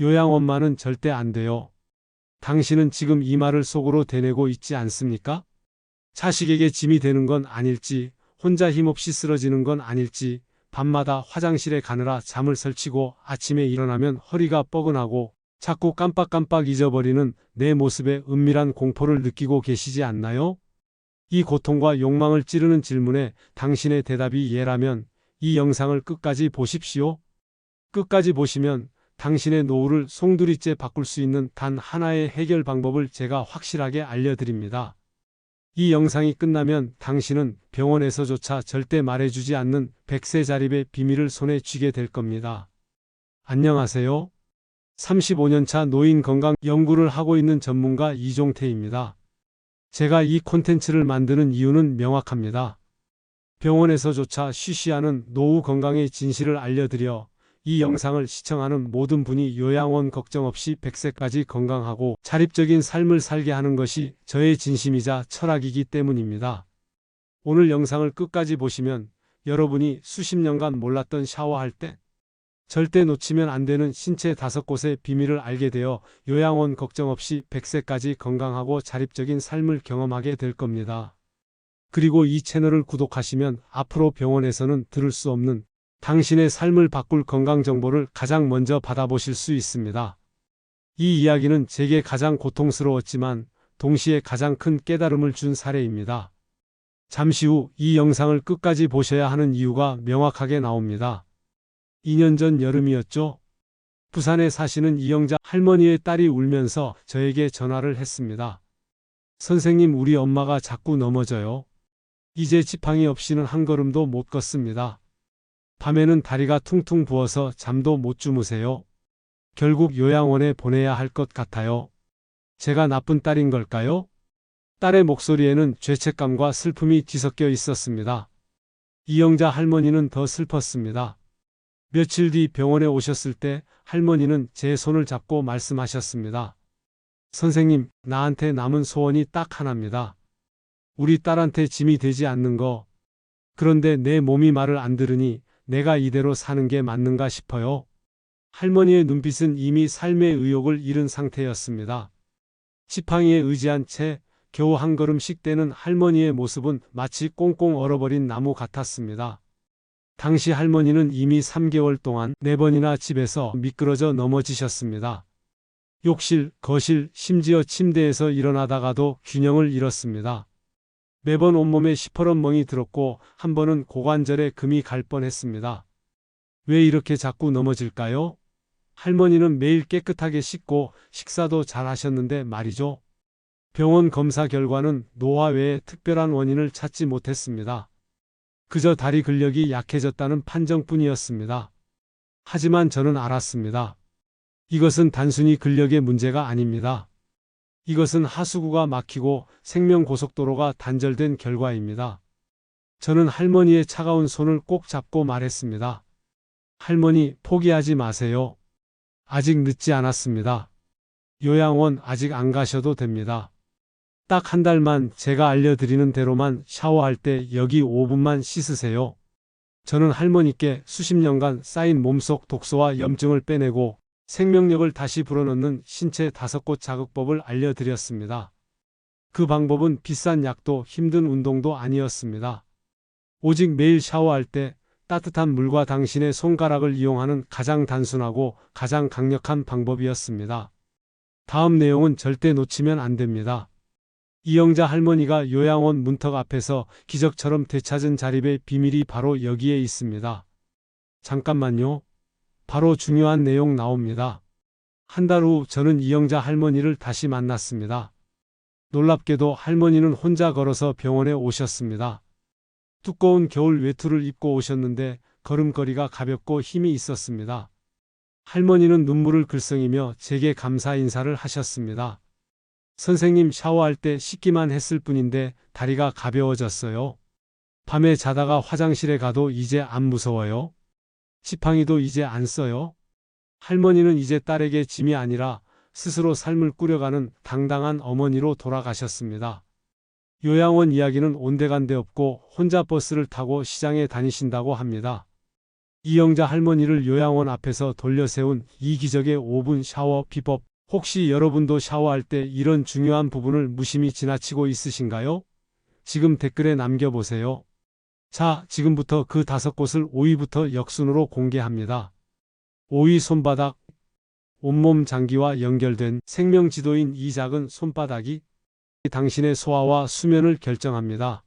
요양 엄마는 절대 안 돼요. 당신은 지금 이 말을 속으로 대내고 있지 않습니까? 자식에게 짐이 되는 건 아닐지, 혼자 힘없이 쓰러지는 건 아닐지, 밤마다 화장실에 가느라 잠을 설치고 아침에 일어나면 허리가 뻐근하고 자꾸 깜빡깜빡 잊어버리는 내 모습에 은밀한 공포를 느끼고 계시지 않나요? 이 고통과 욕망을 찌르는 질문에 당신의 대답이 예라면 이 영상을 끝까지 보십시오. 끝까지 보시면 당신의 노후를 송두리째 바꿀 수 있는 단 하나의 해결 방법을 제가 확실하게 알려드립니다. 이 영상이 끝나면 당신은 병원에서조차 절대 말해주지 않는 백세 자립의 비밀을 손에 쥐게 될 겁니다. 안녕하세요. 35년차 노인 건강 연구를 하고 있는 전문가 이종태입니다. 제가 이 콘텐츠를 만드는 이유는 명확합니다. 병원에서조차 쉬쉬하는 노후 건강의 진실을 알려드려 이 영상을 시청하는 모든 분이 요양원 걱정 없이 100세까지 건강하고 자립적인 삶을 살게 하는 것이 저의 진심이자 철학이기 때문입니다. 오늘 영상을 끝까지 보시면 여러분이 수십 년간 몰랐던 샤워할 때 절대 놓치면 안 되는 신체 다섯 곳의 비밀을 알게 되어 요양원 걱정 없이 100세까지 건강하고 자립적인 삶을 경험하게 될 겁니다. 그리고 이 채널을 구독하시면 앞으로 병원에서는 들을 수 없는 당신의 삶을 바꿀 건강 정보를 가장 먼저 받아보실 수 있습니다. 이 이야기는 제게 가장 고통스러웠지만 동시에 가장 큰 깨달음을 준 사례입니다. 잠시 후 이 영상을 끝까지 보셔야 하는 이유가 명확하게 나옵니다. 2년 전 여름이었죠. 부산에 사시는 이영자 할머니의 딸이 울면서 저에게 전화를 했습니다. 선생님, 우리 엄마가 자꾸 넘어져요. 이제 지팡이 없이는 한 걸음도 못 걷습니다. 밤에는 다리가 퉁퉁 부어서 잠도 못 주무세요. 결국 요양원에 보내야 할 것 같아요. 제가 나쁜 딸인 걸까요? 딸의 목소리에는 죄책감과 슬픔이 뒤섞여 있었습니다. 이영자 할머니는 더 슬펐습니다. 며칠 뒤 병원에 오셨을 때 할머니는 제 손을 잡고 말씀하셨습니다. 선생님, 나한테 남은 소원이 딱 하나입니다. 우리 딸한테 짐이 되지 않는 거. 그런데 내 몸이 말을 안 들으니 내가 이대로 사는 게 맞는가 싶어요. 할머니의 눈빛은 이미 삶의 의욕을 잃은 상태였습니다. 지팡이에 의지한 채 겨우 한 걸음씩 떼는 할머니의 모습은 마치 꽁꽁 얼어버린 나무 같았습니다. 당시 할머니는 이미 3개월 동안 4번이나 집에서 미끄러져 넘어지셨습니다. 욕실, 거실, 심지어 침대에서 일어나다가도 균형을 잃었습니다. 매번 온몸에 시퍼런 멍이 들었고 한 번은 고관절에 금이 갈 뻔했습니다. 왜 이렇게 자꾸 넘어질까요? 할머니는 매일 깨끗하게 씻고 식사도 잘 하셨는데 말이죠. 병원 검사 결과는 노화 외에 특별한 원인을 찾지 못했습니다. 그저 다리 근력이 약해졌다는 판정뿐이었습니다. 하지만 저는 알았습니다. 이것은 단순히 근력의 문제가 아닙니다. 이것은 하수구가 막히고 생명고속도로가 단절된 결과입니다. 저는 할머니의 차가운 손을 꼭 잡고 말했습니다. 할머니, 포기하지 마세요. 아직 늦지 않았습니다. 요양원 아직 안 가셔도 됩니다. 딱 한 달만 제가 알려드리는 대로만 샤워할 때 여기 5분만 씻으세요. 저는 할머니께 수십 년간 쌓인 몸속 독소와 염증을 빼내고 생명력을 다시 불어넣는 신체 다섯 곳 자극법을 알려드렸습니다. 그 방법은 비싼 약도 힘든 운동도 아니었습니다. 오직 매일 샤워할 때 따뜻한 물과 당신의 손가락을 이용하는 가장 단순하고 가장 강력한 방법이었습니다. 다음 내용은 절대 놓치면 안 됩니다. 이영자 할머니가 요양원 문턱 앞에서 기적처럼 되찾은 자립의 비밀이 바로 여기에 있습니다. 잠깐만요. 바로 중요한 내용 나옵니다. 한 달 후 저는 이영자 할머니를 다시 만났습니다. 놀랍게도 할머니는 혼자 걸어서 병원에 오셨습니다. 두꺼운 겨울 외투를 입고 오셨는데 걸음걸이가 가볍고 힘이 있었습니다. 할머니는 눈물을 글썽이며 제게 감사 인사를 하셨습니다. 선생님 샤워할 때 씻기만 했을 뿐인데 다리가 가벼워졌어요. 밤에 자다가 화장실에 가도 이제 안 무서워요. 지팡이도 이제 안 써요. 할머니는 이제 딸에게 짐이 아니라 스스로 삶을 꾸려가는 당당한 어머니로 돌아가셨습니다. 요양원 이야기는 온데간데 없고 혼자 버스를 타고 시장에 다니신다고 합니다. 이영자 할머니를 요양원 앞에서 돌려세운 이 기적의 5분 샤워 비법. 혹시 여러분도 샤워할 때 이런 중요한 부분을 무심히 지나치고 있으신가요? 지금 댓글에 남겨보세요. 자, 지금부터 그 다섯 곳을 5위부터 역순으로 공개합니다. 5위 손바닥. 온몸 장기와 연결된 생명지도인 이 작은 손바닥이 당신의 소화와 수면을 결정합니다.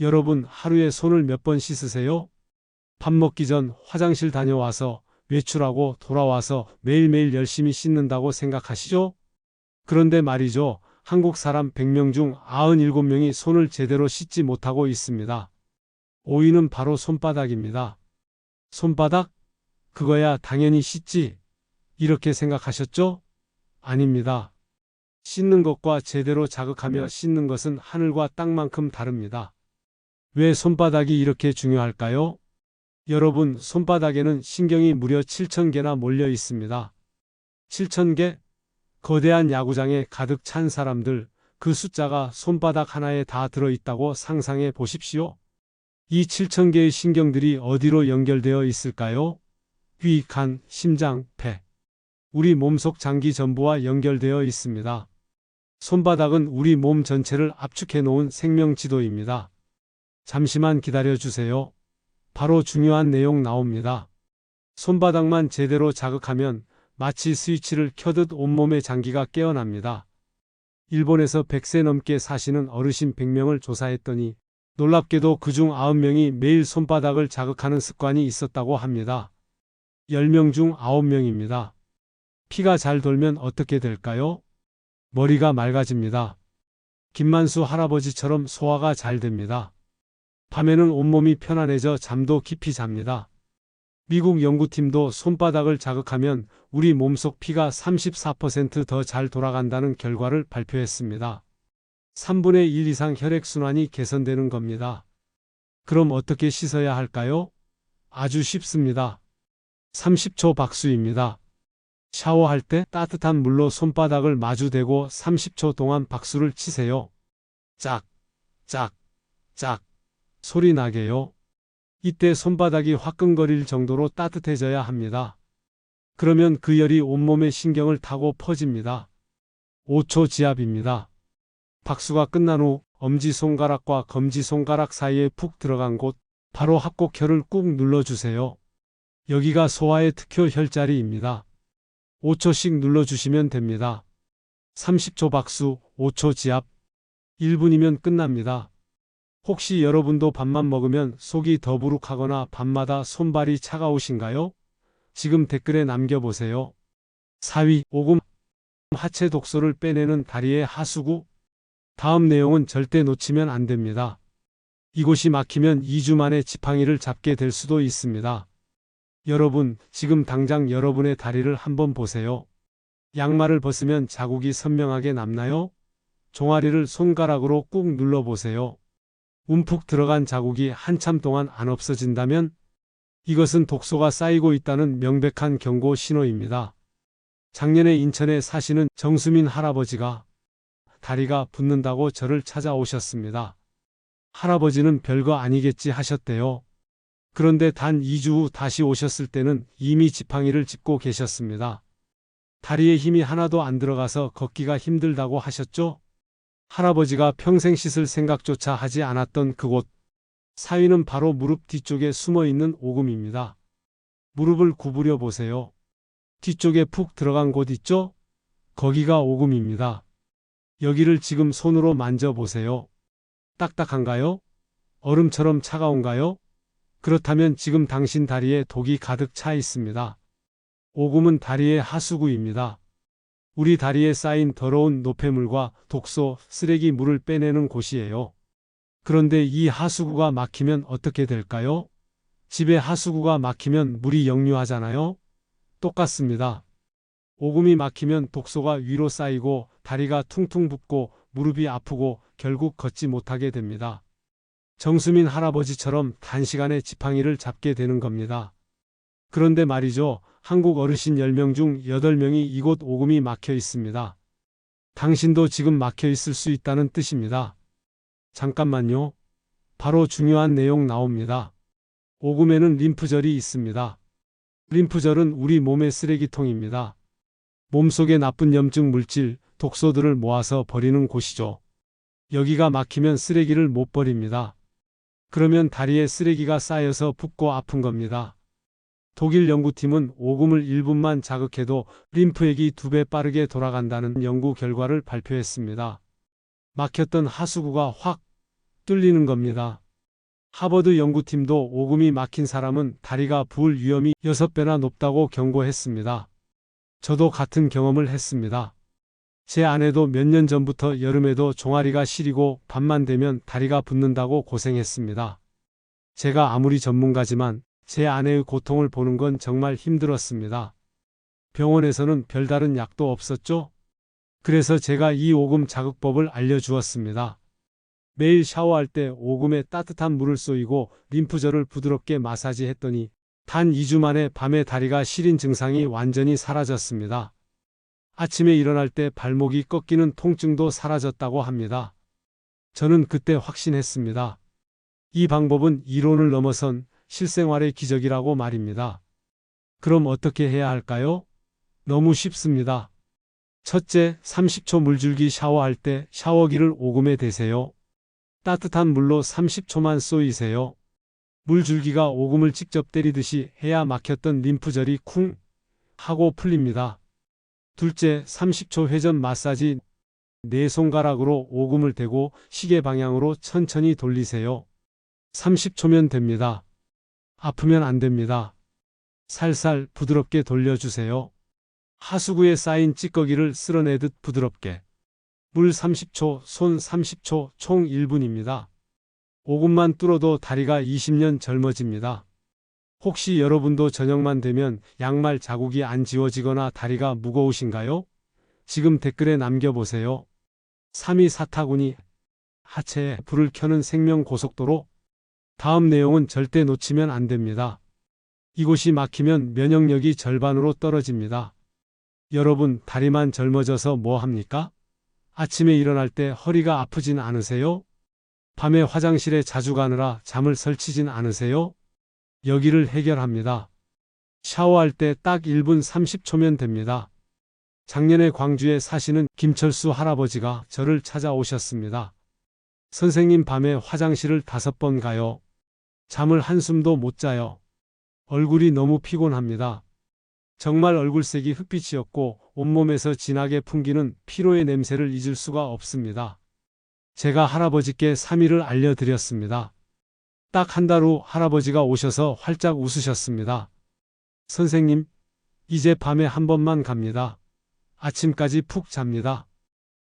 여러분, 하루에 손을 몇 번 씻으세요? 밥 먹기 전 화장실 다녀와서 외출하고 돌아와서 매일매일 열심히 씻는다고 생각하시죠? 그런데 말이죠. 한국 사람 100명 중 97명이 손을 제대로 씻지 못하고 있습니다. 5위는 바로 손바닥입니다. 손바닥? 그거야 당연히 씻지. 이렇게 생각하셨죠? 아닙니다. 씻는 것과 제대로 자극하며 씻는 것은 하늘과 땅만큼 다릅니다. 왜 손바닥이 이렇게 중요할까요? 여러분, 손바닥에는 신경이 무려 7,000개나 몰려 있습니다. 7,000개? 거대한 야구장에 가득 찬 사람들, 그 숫자가 손바닥 하나에 다 들어있다고 상상해 보십시오. 이 7,000개의 신경들이 어디로 연결되어 있을까요? 귀, 간, 심장, 폐. 우리 몸속 장기 전부와 연결되어 있습니다. 손바닥은 우리 몸 전체를 압축해 놓은 생명 지도입니다. 잠시만 기다려 주세요. 바로 중요한 내용 나옵니다. 손바닥만 제대로 자극하면 마치 스위치를 켜듯 온몸의 장기가 깨어납니다. 일본에서 100세 넘게 사시는 어르신 100명을 조사했더니 놀랍게도 그중 9명이 매일 손바닥을 자극하는 습관이 있었다고 합니다. 10명 중 9명입니다. 피가 잘 돌면 어떻게 될까요? 머리가 맑아집니다. 김만수 할아버지처럼 소화가 잘 됩니다. 밤에는 온몸이 편안해져 잠도 깊이 잡니다. 미국 연구팀도 손바닥을 자극하면 우리 몸속 피가 34%더 잘 돌아간다는 결과를 발표했습니다. 3분의 1 이상 혈액순환이 개선되는 겁니다. 그럼 어떻게 씻어야 할까요? 아주 쉽습니다. 30초 박수입니다. 샤워할 때 따뜻한 물로 손바닥을 마주대고 30초 동안 박수를 치세요. 짝, 짝, 짝. 소리 나게요. 이때 손바닥이 화끈거릴 정도로 따뜻해져야 합니다. 그러면 그 열이 온몸의 신경을 타고 퍼집니다. 5초 지압입니다. 박수가 끝난 후 엄지손가락과 검지손가락 사이에 푹 들어간 곳, 바로 합곡혈을 꾹 눌러주세요. 여기가 소화의 특효 혈자리입니다. 5초씩 눌러주시면 됩니다. 30초 박수, 5초 지압, 1분이면 끝납니다. 혹시 여러분도 밥만 먹으면 속이 더부룩하거나 밤마다 손발이 차가우신가요? 지금 댓글에 남겨보세요. 4위, 오금, 하체 독소를 빼내는 다리의 하수구. 다음 내용은 절대 놓치면 안 됩니다. 이곳이 막히면 2주 만에 지팡이를 잡게 될 수도 있습니다. 여러분, 지금 당장 여러분의 다리를 한번 보세요. 양말을 벗으면 자국이 선명하게 남나요? 종아리를 손가락으로 꾹 눌러보세요. 움푹 들어간 자국이 한참 동안 안 없어진다면 이것은 독소가 쌓이고 있다는 명백한 경고 신호입니다. 작년에 인천에 사시는 정수민 할아버지가 다리가 붓는다고 저를 찾아오셨습니다. 할아버지는 별거 아니겠지 하셨대요. 그런데 단 2주 후 다시 오셨을 때는 이미 지팡이를 짚고 계셨습니다. 다리에 힘이 하나도 안 들어가서 걷기가 힘들다고 하셨죠? 할아버지가 평생 씻을 생각조차 하지 않았던 그곳. 사위는 바로 무릎 뒤쪽에 숨어 있는 오금입니다. 무릎을 구부려 보세요. 뒤쪽에 푹 들어간 곳 있죠? 거기가 오금입니다. 여기를 지금 손으로 만져보세요. 딱딱한가요? 얼음처럼 차가운가요? 그렇다면 지금 당신 다리에 독이 가득 차 있습니다. 오금은 다리의 하수구입니다. 우리 다리에 쌓인 더러운 노폐물과 독소, 쓰레기 물을 빼내는 곳이에요. 그런데 이 하수구가 막히면 어떻게 될까요? 집에 하수구가 막히면 물이 역류하잖아요? 똑같습니다. 오금이 막히면 독소가 위로 쌓이고 다리가 퉁퉁 붓고 무릎이 아프고 결국 걷지 못하게 됩니다. 정수민 할아버지처럼 단시간에 지팡이를 잡게 되는 겁니다. 그런데 말이죠. 한국 어르신 10명 중 8명이 이곳 오금이 막혀 있습니다. 당신도 지금 막혀 있을 수 있다는 뜻입니다. 잠깐만요. 바로 중요한 내용 나옵니다. 오금에는 림프절이 있습니다. 림프절은 우리 몸의 쓰레기통입니다. 몸속의 나쁜 염증 물질, 독소들을 모아서 버리는 곳이죠. 여기가 막히면 쓰레기를 못 버립니다. 그러면 다리에 쓰레기가 쌓여서 붓고 아픈 겁니다. 독일 연구팀은 오금을 1분만 자극해도 림프액이 두배 빠르게 돌아간다는 연구 결과를 발표했습니다. 막혔던 하수구가 확 뚫리는 겁니다. 하버드 연구팀도 오금이 막힌 사람은 다리가 부을 위험이 6배나 높다고 경고했습니다. 저도 같은 경험을 했습니다. 제 아내도 몇 년 전부터 여름에도 종아리가 시리고 밤만 되면 다리가 붓는다고 고생했습니다. 제가 아무리 전문가지만 제 아내의 고통을 보는 건 정말 힘들었습니다. 병원에서는 별다른 약도 없었죠? 그래서 제가 이 오금 자극법을 알려주었습니다. 매일 샤워할 때 오금에 따뜻한 물을 쏘이고 림프절을 부드럽게 마사지했더니 단 2주 만에 밤에 다리가 시린 증상이 완전히 사라졌습니다. 아침에 일어날 때 발목이 꺾이는 통증도 사라졌다고 합니다. 저는 그때 확신했습니다. 이 방법은 이론을 넘어선 실생활의 기적이라고 말입니다. 그럼 어떻게 해야 할까요? 너무 쉽습니다. 첫째, 30초 물줄기 샤워할 때 샤워기를 오금에 대세요. 따뜻한 물로 30초만 쏘이세요. 물줄기가 오금을 직접 때리듯이 해야 막혔던 림프절이 쿵 하고 풀립니다. 둘째, 30초 회전 마사지 네 손가락으로 오금을 대고 시계 방향으로 천천히 돌리세요. 30초면 됩니다. 아프면 안 됩니다. 살살 부드럽게 돌려주세요. 하수구에 쌓인 찌꺼기를 쓸어내듯 부드럽게. 물 30초, 손 30초, 총 1분입니다. 5분만 뚫어도 다리가 20년 젊어집니다. 혹시 여러분도 저녁만 되면 양말 자국이 안 지워지거나 다리가 무거우신가요? 지금 댓글에 남겨보세요. 3위 사타구니 하체에 불을 켜는 생명 고속도로 다음 내용은 절대 놓치면 안 됩니다. 이곳이 막히면 면역력이 절반으로 떨어집니다. 여러분 다리만 젊어져서 뭐 합니까? 아침에 일어날 때 허리가 아프진 않으세요? 밤에 화장실에 자주 가느라 잠을 설치진 않으세요? 여기를 해결합니다. 샤워할 때 딱 1분 30초면 됩니다. 작년에 광주에 사시는 김철수 할아버지가 저를 찾아오셨습니다. 선생님 밤에 화장실을 다섯 번 가요. 잠을 한숨도 못 자요. 얼굴이 너무 피곤합니다. 정말 얼굴색이 흑빛이었고 온몸에서 진하게 풍기는 피로의 냄새를 잊을 수가 없습니다. 제가 할아버지께 3일을 알려드렸습니다. 딱 한 달 후 할아버지가 오셔서 활짝 웃으셨습니다. 선생님, 이제 밤에 한 번만 갑니다. 아침까지 푹 잡니다.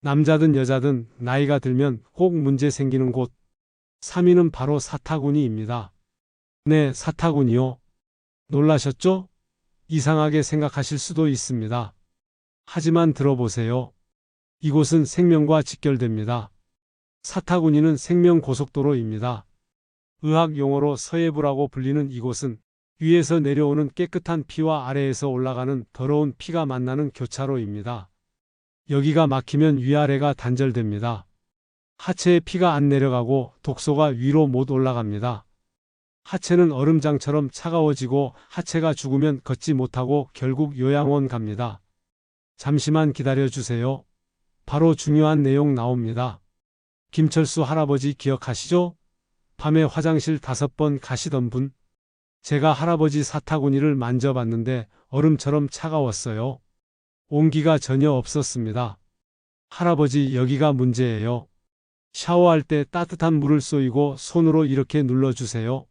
남자든 여자든 나이가 들면 꼭 문제 생기는 곳. 3위는 바로 사타구니입니다. 네, 사타구니요. 놀라셨죠? 이상하게 생각하실 수도 있습니다. 하지만 들어보세요. 이곳은 생명과 직결됩니다. 사타구니는 생명 고속도로입니다. 의학 용어로 서해부라고 불리는 이곳은 위에서 내려오는 깨끗한 피와 아래에서 올라가는 더러운 피가 만나는 교차로입니다. 여기가 막히면 위아래가 단절됩니다. 하체에 피가 안 내려가고 독소가 위로 못 올라갑니다. 하체는 얼음장처럼 차가워지고 하체가 죽으면 걷지 못하고 결국 요양원 갑니다. 잠시만 기다려 주세요. 바로 중요한 내용 나옵니다. 김철수 할아버지 기억하시죠? 밤에 화장실 다섯 번 가시던 분. 제가 할아버지 사타구니를 만져봤는데 얼음처럼 차가웠어요. 온기가 전혀 없었습니다. 할아버지 여기가 문제예요. 샤워할 때 따뜻한 물을 쏘이고 손으로 이렇게 눌러주세요.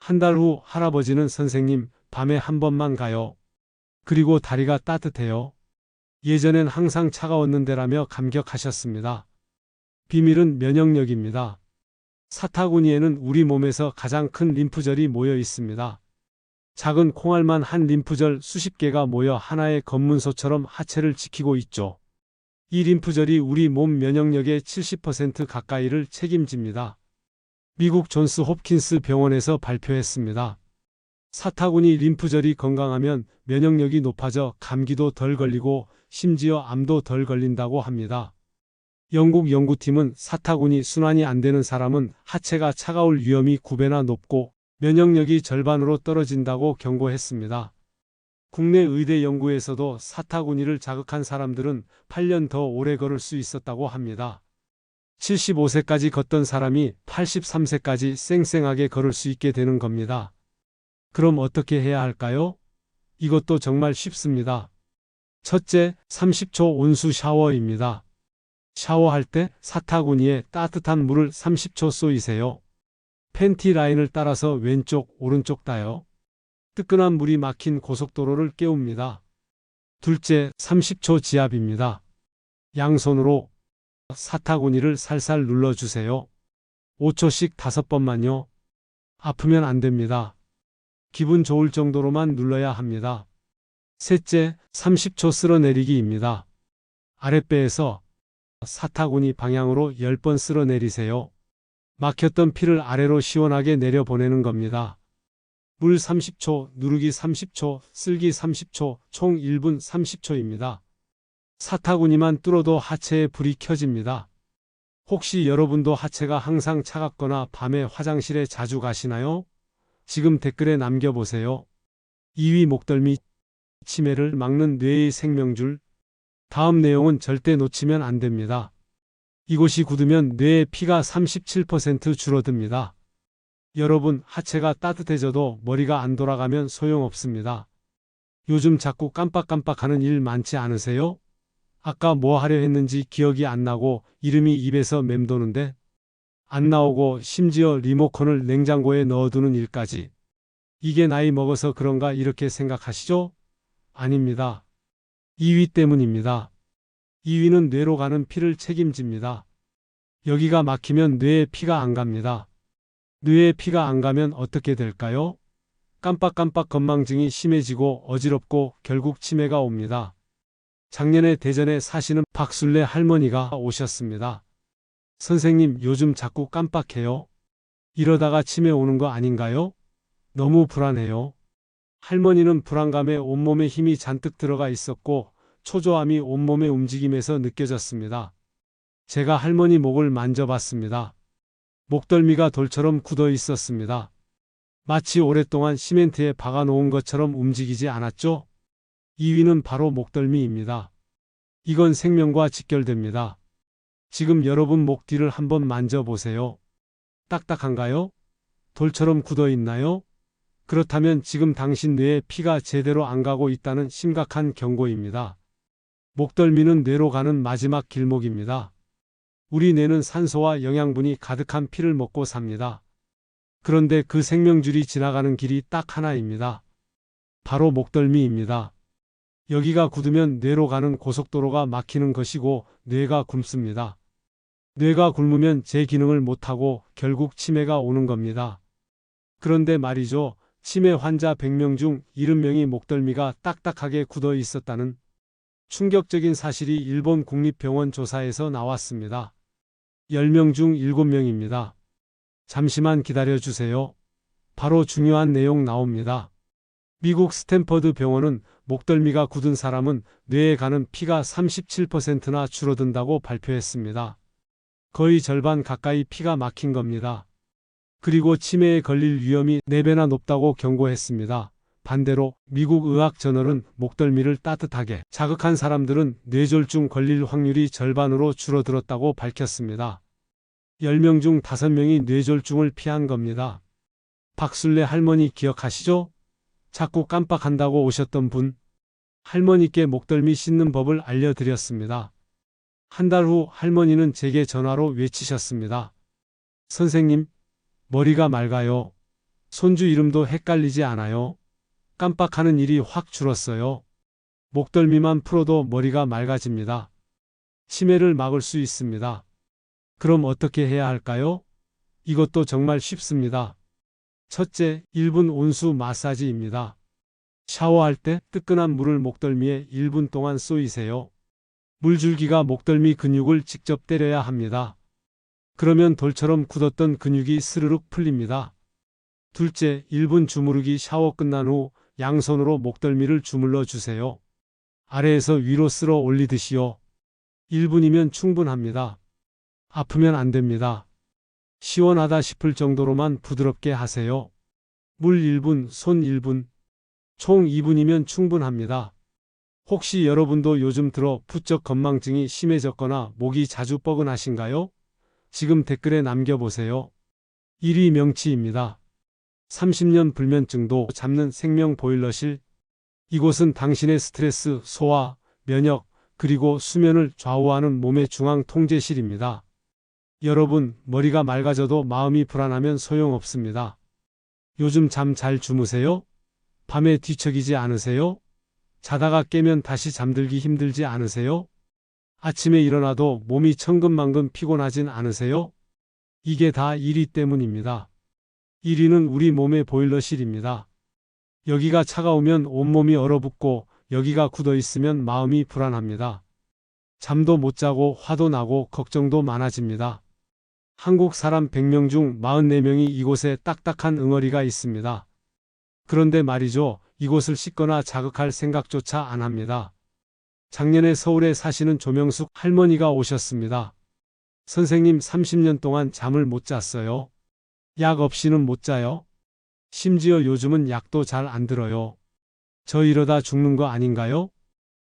한 달 후 할아버지는 선생님 밤에 한 번만 가요. 그리고 다리가 따뜻해요. 예전엔 항상 차가웠는데라며 감격하셨습니다. 비밀은 면역력입니다. 사타구니에는 우리 몸에서 가장 큰 림프절이 모여 있습니다. 작은 콩알만 한 림프절 수십 개가 모여 하나의 검문소처럼 하체를 지키고 있죠. 이 림프절이 우리 몸 면역력의 70% 가까이를 책임집니다. 미국 존스 홉킨스 병원에서 발표했습니다. 사타구니 림프절이 건강하면 면역력이 높아져 감기도 덜 걸리고 심지어 암도 덜 걸린다고 합니다. 영국 연구팀은 사타구니 순환이 안 되는 사람은 하체가 차가울 위험이 9배나 높고 면역력이 절반으로 떨어진다고 경고했습니다. 국내 의대 연구에서도 사타구니를 자극한 사람들은 8년 더 오래 걸을 수 있었다고 합니다. 75세까지 걷던 사람이 83세까지 쌩쌩하게 걸을 수 있게 되는 겁니다. 그럼 어떻게 해야 할까요? 이것도 정말 쉽습니다. 첫째, 30초 온수 샤워입니다. 샤워할 때 사타구니에 따뜻한 물을 30초 쏘이세요. 팬티 라인을 따라서 왼쪽, 오른쪽 따요. 뜨끈한 물이 막힌 고속도로를 깨웁니다. 둘째, 30초 지압입니다. 양손으로 사타구니를 살살 눌러주세요. 5초씩 5번만요. 아프면 안 됩니다. 기분 좋을 정도로만 눌러야 합니다. 셋째, 30초 쓸어내리기입니다. 아랫배에서 사타구니 방향으로 10번 쓸어 내리세요. 막혔던 피를 아래로 시원하게 내려보내는 겁니다. 물 30초, 누르기 30초, 쓸기 30초, 총 1분 30초입니다. 사타구니만 뚫어도 하체에 불이 켜집니다. 혹시 여러분도 하체가 항상 차갑거나 밤에 화장실에 자주 가시나요? 지금 댓글에 남겨보세요. 2위 목덜미 치매를 막는 뇌의 생명줄. 다음 내용은 절대 놓치면 안 됩니다. 이곳이 굳으면 뇌의 피가 37% 줄어듭니다. 여러분, 하체가 따뜻해져도 머리가 안 돌아가면 소용없습니다. 요즘 자꾸 깜빡깜빡하는 일 많지 않으세요? 아까 뭐 하려 했는지 기억이 안 나고 이름이 입에서 맴도는데 안 나오고 심지어 리모컨을 냉장고에 넣어두는 일까지. 이게 나이 먹어서 그런가 이렇게 생각하시죠? 아닙니다. 2위 때문입니다. 2위는 뇌로 가는 피를 책임집니다. 여기가 막히면 뇌에 피가 안 갑니다. 뇌에 피가 안 가면 어떻게 될까요? 깜빡깜빡 건망증이 심해지고 어지럽고 결국 치매가 옵니다. 작년에 대전에 사시는 박술래 할머니가 오셨습니다. 선생님, 요즘 자꾸 깜빡해요. 이러다가 치매 오는 거 아닌가요? 너무 불안해요. 할머니는 불안감에 온몸에 힘이 잔뜩 들어가 있었고 초조함이 온몸의 움직임에서 느껴졌습니다. 제가 할머니 목을 만져봤습니다. 목덜미가 돌처럼 굳어 있었습니다. 마치 오랫동안 시멘트에 박아 놓은 것처럼 움직이지 않았죠? 2위는 바로 목덜미입니다. 이건 생명과 직결됩니다. 지금 여러분 목 뒤를 한번 만져보세요. 딱딱한가요? 돌처럼 굳어 있나요? 그렇다면 지금 당신 뇌에 피가 제대로 안 가고 있다는 심각한 경고입니다. 목덜미는 뇌로 가는 마지막 길목입니다. 우리 뇌는 산소와 영양분이 가득한 피를 먹고 삽니다. 그런데 그 생명줄이 지나가는 길이 딱 하나입니다. 바로 목덜미입니다. 여기가 굳으면 뇌로 가는 고속도로가 막히는 것이고 뇌가 굶습니다. 뇌가 굶으면 제 기능을 못하고 결국 치매가 오는 겁니다. 그런데 말이죠. 치매 환자 100명 중 70명이 목덜미가 딱딱하게 굳어 있었다는 충격적인 사실이 일본 국립병원 조사에서 나왔습니다. 10명 중 7명입니다. 잠시만 기다려 주세요. 바로 중요한 내용 나옵니다. 미국 스탠퍼드 병원은 목덜미가 굳은 사람은 뇌에 가는 피가 37%나 줄어든다고 발표했습니다. 거의 절반 가까이 피가 막힌 겁니다. 그리고 치매에 걸릴 위험이 4배나 높다고 경고했습니다. 반대로 미국 의학 저널은 목덜미를 따뜻하게 자극한 사람들은 뇌졸중 걸릴 확률이 절반으로 줄어들었다고 밝혔습니다. 10명 중 5명이 뇌졸중을 피한 겁니다. 박술래 할머니 기억하시죠? 자꾸 깜빡한다고 오셨던 분. 할머니께 목덜미 씻는 법을 알려드렸습니다. 한 달 후 할머니는 제게 전화로 외치셨습니다. 선생님, 머리가 맑아요. 손주 이름도 헷갈리지 않아요. 깜빡하는 일이 확 줄었어요. 목덜미만 풀어도 머리가 맑아집니다. 치매를 막을 수 있습니다. 그럼 어떻게 해야 할까요? 이것도 정말 쉽습니다. 첫째, 1분 온수 마사지입니다. 샤워할 때 뜨끈한 물을 목덜미에 1분 동안 쏘이세요. 물줄기가 목덜미 근육을 직접 때려야 합니다. 그러면 돌처럼 굳었던 근육이 스르륵 풀립니다. 둘째, 1분 주무르기 샤워 끝난 후 양손으로 목덜미를 주물러 주세요. 아래에서 위로 쓸어 올리듯이요. 1분이면 충분합니다. 아프면 안 됩니다. 시원하다 싶을 정도로만 부드럽게 하세요. 물 1분, 손 1분. 총 2분이면 충분합니다. 혹시 여러분도 요즘 들어 부쩍 건망증이 심해졌거나 목이 자주 뻐근하신가요? 지금 댓글에 남겨보세요. 1위 명치입니다. 30년 불면증도 잡는 생명 보일러실. 이곳은 당신의 스트레스, 소화, 면역, 그리고 수면을 좌우하는 몸의 중앙 통제실입니다. 여러분, 머리가 맑아져도 마음이 불안하면 소용없습니다. 요즘 잠 잘 주무세요? 밤에 뒤척이지 않으세요? 자다가 깨면 다시 잠들기 힘들지 않으세요? 아침에 일어나도 몸이 천근만근 피곤하진 않으세요? 이게 다 1위 때문입니다. 1위는 우리 몸의 보일러실입니다. 여기가 차가우면 온몸이 얼어붙고 여기가 굳어 있으면 마음이 불안합니다. 잠도 못 자고 화도 나고 걱정도 많아집니다. 한국 사람 100명 중 44명이 이곳에 딱딱한 응어리가 있습니다. 그런데 말이죠. 이곳을 씻거나 자극할 생각조차 안 합니다. 작년에 서울에 사시는 조명숙 할머니가 오셨습니다. 선생님 30년 동안 잠을 못 잤어요. 약 없이는 못 자요. 심지어 요즘은 약도 잘 안 들어요. 저 이러다 죽는 거 아닌가요?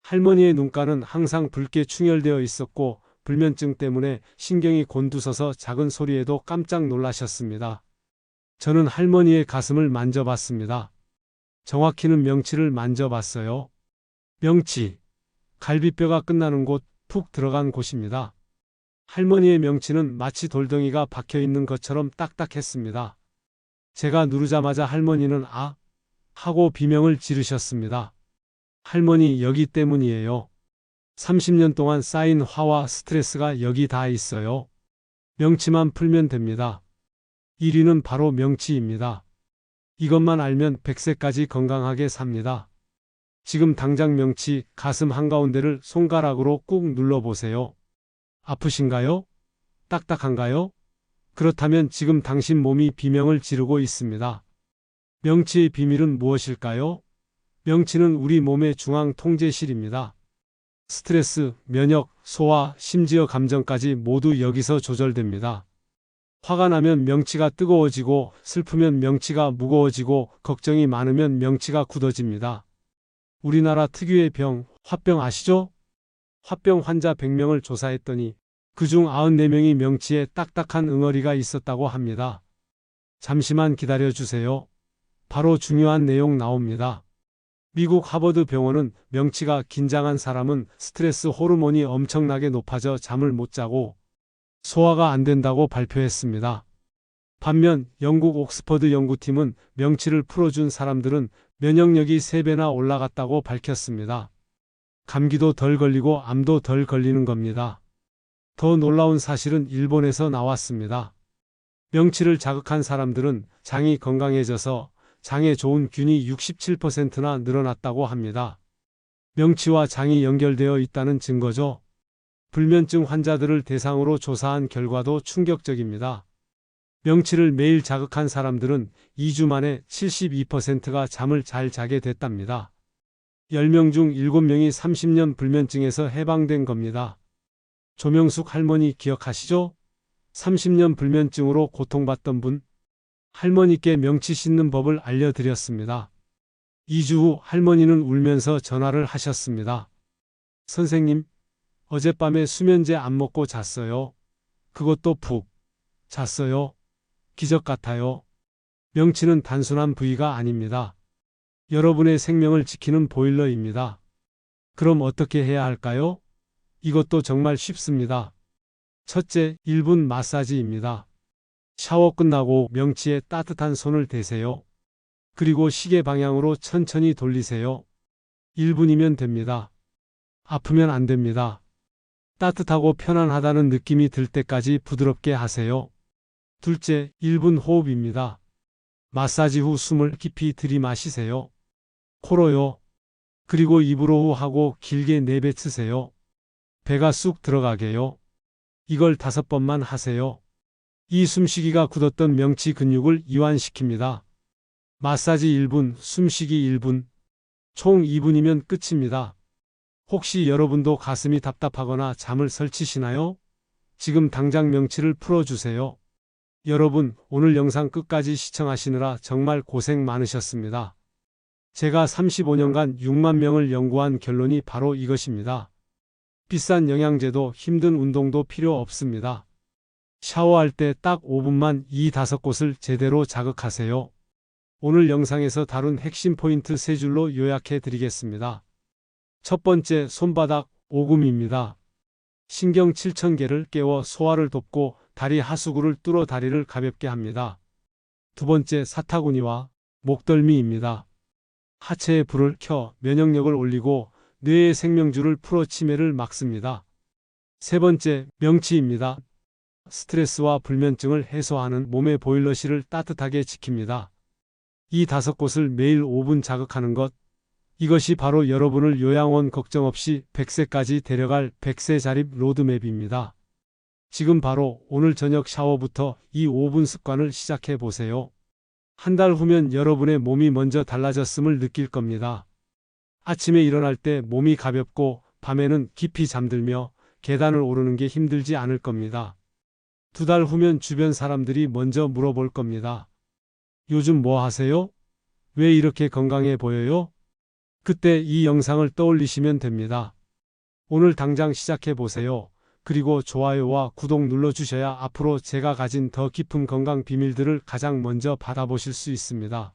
할머니의 눈가는 항상 붉게 충혈되어 있었고 불면증 때문에 신경이 곤두서서 작은 소리에도 깜짝 놀라셨습니다. 저는 할머니의 가슴을 만져봤습니다. 정확히는 명치를 만져봤어요. 명치. 갈비뼈가 끝나는 곳, 푹 들어간 곳입니다. 할머니의 명치는 마치 돌덩이가 박혀 있는 것처럼 딱딱했습니다. 제가 누르자마자 할머니는 아, 하고 비명을 지르셨습니다. 할머니 여기 때문이에요. 30년 동안 쌓인 화와 스트레스가 여기 다 있어요. 명치만 풀면 됩니다. 1위는 바로 명치입니다. 이것만 알면 100세까지 건강하게 삽니다. 지금 당장 명치 가슴 한가운데를 손가락으로 꾹 눌러보세요. 아프신가요? 딱딱한가요? 그렇다면 지금 당신 몸이 비명을 지르고 있습니다. 명치의 비밀은 무엇일까요? 명치는 우리 몸의 중앙 통제실입니다. 스트레스, 면역, 소화, 심지어 감정까지 모두 여기서 조절됩니다. 화가 나면 명치가 뜨거워지고 슬프면 명치가 무거워지고 걱정이 많으면 명치가 굳어집니다. 우리나라 특유의 병, 화병 아시죠? 화병 환자 100명을 조사했더니 그중 94명이 명치에 딱딱한 응어리가 있었다고 합니다. 잠시만 기다려 주세요. 바로 중요한 내용 나옵니다. 미국 하버드 병원은 명치가 긴장한 사람은 스트레스 호르몬이 엄청나게 높아져 잠을 못 자고 소화가 안 된다고 발표했습니다. 반면 영국 옥스퍼드 연구팀은 명치를 풀어준 사람들은 면역력이 3배나 올라갔다고 밝혔습니다. 감기도 덜 걸리고 암도 덜 걸리는 겁니다. 더 놀라운 사실은 일본에서 나왔습니다. 명치를 자극한 사람들은 장이 건강해져서 장에 좋은 균이 67%나 늘어났다고 합니다. 명치와 장이 연결되어 있다는 증거죠. 불면증 환자들을 대상으로 조사한 결과도 충격적입니다. 명치를 매일 자극한 사람들은 2주 만에 72%가 잠을 잘 자게 됐답니다. 10명 중 7명이 30년 불면증에서 해방된 겁니다. 조명숙 할머니 기억하시죠? 30년 불면증으로 고통받던 분. 할머니께 명치 씻는 법을 알려드렸습니다. 2주 후 할머니는 울면서 전화를 하셨습니다. 선생님, 어젯밤에 수면제 안 먹고 잤어요. 그것도 푹 잤어요. 기적 같아요. 명치는 단순한 부위가 아닙니다. 여러분의 생명을 지키는 보일러입니다. 그럼 어떻게 해야 할까요? 이것도 정말 쉽습니다. 첫째, 1분 마사지입니다. 샤워 끝나고 명치에 따뜻한 손을 대세요. 그리고 시계 방향으로 천천히 돌리세요. 1분이면 됩니다. 아프면 안 됩니다. 따뜻하고 편안하다는 느낌이 들 때까지 부드럽게 하세요. 둘째, 1분 호흡입니다. 마사지 후 숨을 깊이 들이마시세요. 코로요. 그리고 입으로 후 하고 길게 내뱉으세요. 배가 쑥 들어가게요. 이걸 다섯 번만 하세요. 이 숨쉬기가 굳었던 명치 근육을 이완시킵니다. 마사지 1분, 숨쉬기 1분, 총 2분이면 끝입니다. 혹시 여러분도 가슴이 답답하거나 잠을 설치시나요? 지금 당장 명치를 풀어주세요. 여러분, 오늘 영상 끝까지 시청하시느라 정말 고생 많으셨습니다. 제가 35년간 6만 명을 연구한 결론이 바로 이것입니다. 비싼 영양제도 힘든 운동도 필요 없습니다. 샤워할 때 딱 5분만 이 다섯 곳을 제대로 자극하세요. 오늘 영상에서 다룬 핵심 포인트 세 줄로 요약해 드리겠습니다. 첫 번째, 손바닥 오금입니다. 신경 7,000개를 깨워 소화를 돕고 다리 하수구를 뚫어 다리를 가볍게 합니다. 두 번째, 사타구니와 목덜미입니다. 하체에 불을 켜 면역력을 올리고 뇌의 생명줄을 풀어 치매를 막습니다. 세 번째, 명치입니다. 스트레스와 불면증을 해소하는 몸의 보일러실을 따뜻하게 지킵니다. 이 다섯 곳을 매일 5분 자극하는 것, 이것이 바로 여러분을 요양원 걱정 없이 100세까지 데려갈 100세 자립 로드맵입니다. 지금 바로 오늘 저녁 샤워부터 이 5분 습관을 시작해 보세요. 한 달 후면 여러분의 몸이 먼저 달라졌음을 느낄 겁니다. 아침에 일어날 때 몸이 가볍고 밤에는 깊이 잠들며 계단을 오르는 게 힘들지 않을 겁니다. 두 달 후면 주변 사람들이 먼저 물어볼 겁니다. 요즘 뭐 하세요? 왜 이렇게 건강해 보여요? 그때 이 영상을 떠올리시면 됩니다. 오늘 당장 시작해 보세요. 그리고 좋아요와 구독 눌러주셔야 앞으로 제가 가진 더 깊은 건강 비밀들을 가장 먼저 받아보실 수 있습니다.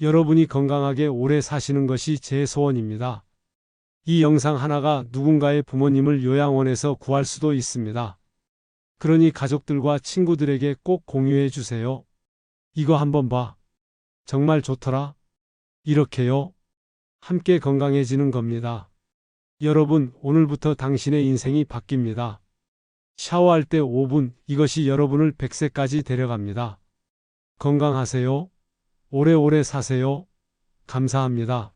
여러분이 건강하게 오래 사시는 것이 제 소원입니다. 이 영상 하나가 누군가의 부모님을 요양원에서 구할 수도 있습니다. 그러니 가족들과 친구들에게 꼭 공유해 주세요. 이거 한번 봐. 정말 좋더라. 이렇게요. 함께 건강해지는 겁니다. 여러분, 오늘부터 당신의 인생이 바뀝니다. 샤워할 때 5분, 이것이 여러분을 100세까지 데려갑니다. 건강하세요. 오래오래 사세요. 감사합니다.